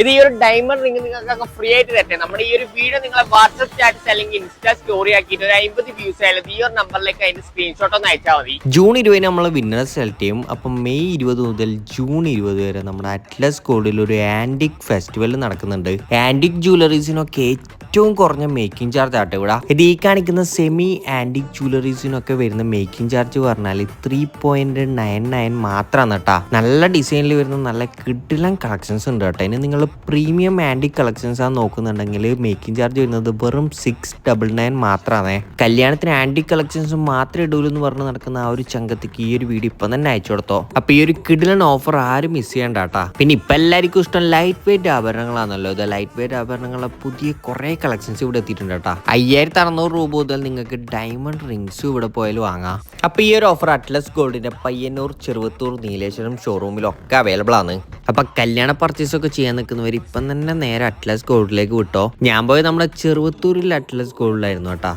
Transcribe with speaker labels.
Speaker 1: ഇത് ഈ ഒരു ഡയമണ്ട് റിംഗ് നിങ്ങൾക്കൊക്കെ ഫ്രീ ആയിട്ട് തരട്ടെ. നമ്മുടെ ഈ ഒരു വീഡിയോ നിങ്ങളെ വാട്സ്ആപ്പ് സ്റ്റാറ്റസ് അല്ലെങ്കിൽ ഇൻസ്റ്റാ സ്റ്റോറി ആക്കിയിട്ട് ഒരു അമ്പത് വ്യൂസ് ആയാലും ഈ ഒരു നമ്പറിലേക്ക് അതിന്റെ സ്ക്രീൻഷോട്ട് ഒന്ന് അയച്ചാൽ മതി.
Speaker 2: ജൂൺ ഇരുപതിന് നമ്മൾ വിന്നർ സെലക്ട് ചെയ്യും. അപ്പം മെയ് ഇരുപത് മുതൽ ജൂൺ ഇരുപത് വരെ നമ്മുടെ അറ്റ്ലസ് കോഡിൽ ഒരു ആന്റിക് ഫെസ്റ്റിവൽ നടക്കുന്നുണ്ട്. ആന്റിക് ജ്വല്ലറീസിനൊക്കെ ഏറ്റവും കുറഞ്ഞ മേക്കിംഗ് ചാർജ് ആട്ടെ ഇവിടെ. ഇത് ഈ കാണിക്കുന്ന സെമി ആന്റിക് ജ്വല്ലറീസിനൊക്കെ വരുന്ന മേക്കിംഗ് ചാർജ് പറഞ്ഞാൽ ത്രീ പോയിന്റ് നയൻ നയൻ മാത്രമാണ് കേട്ടാ. നല്ല ഡിസൈനിൽ വരുന്ന നല്ല കിട്ടിലം കളക്ഷൻസ് ഉണ്ട് കേട്ടോ. ഇനി നിങ്ങൾ പ്രീമിയം ആന്റിക് കളക്ഷൻസ് ആണ് നോക്കുന്നുണ്ടെങ്കിൽ മേക്കിംഗ് ചാർജ് വരുന്നത് വെറും സിക്സ് ഡബിൾ നയൻ മാത്രമാണ് കല്യാണത്തിന് ആന്റിക് കളക്ഷൻസ് മാത്രമേ ഇടൂലൂ എന്ന് പറഞ്ഞ് നടക്കുന്ന ആ ഒരു ചങ്കത്തേക്ക് ഈ ഒരു വീഡിയോ ഇപ്പം തന്നെ അയച്ചു കൊടുത്തോ. അപ്പൊ ഈ ഒരു കിടിലൻ ഓഫർ ആരും മിസ് ചെയ്യണ്ട കേട്ടോ. പിന്നെ ഇപ്പൊ എല്ലാവർക്കും ഇഷ്ടം ലൈറ്റ് വെയിറ്റ് ആഭരണങ്ങളാണല്ലോ. ഇത് ലൈറ്റ് വെയിറ്റ് ആഭരണങ്ങളെ പുതിയ കുറെ കളക്ഷൻസ് ഇവിടെ എത്തിയിട്ടുണ്ട് കേട്ടോ. അയ്യായിരത്തി അറുന്നൂറ് രൂപ മുതൽ നിങ്ങൾക്ക് ഡയമണ്ട് റിങ്സും ഇവിടെ പോയാലും വാങ്ങാം. അപ്പൊ ഈ ഒരു ഓഫർ അറ്റ്ലസ് ഗോൾഡിന്റെ പയ്യന്നൂർ ചെറുവത്തൂർ നീലേശ്വരം ഷോറൂമിലൊക്കെ അവൈലബിൾ ആണ്. അപ്പൊ കല്യാണ പർച്ചേസ് ഒക്കെ ചെയ്യാൻ നിൽക്കുന്നവർ ഇപ്പം തന്നെ നേരെ അറ്റ്ലസ് ഗോൾഡിലേക്ക് വിട്ടോ. ഞാൻ പോയത് നമ്മുടെ ചെറുവത്തൂരിൽ അറ്റ്ലസ് ഗോൾഡിലായിരുന്നു കേട്ടാ.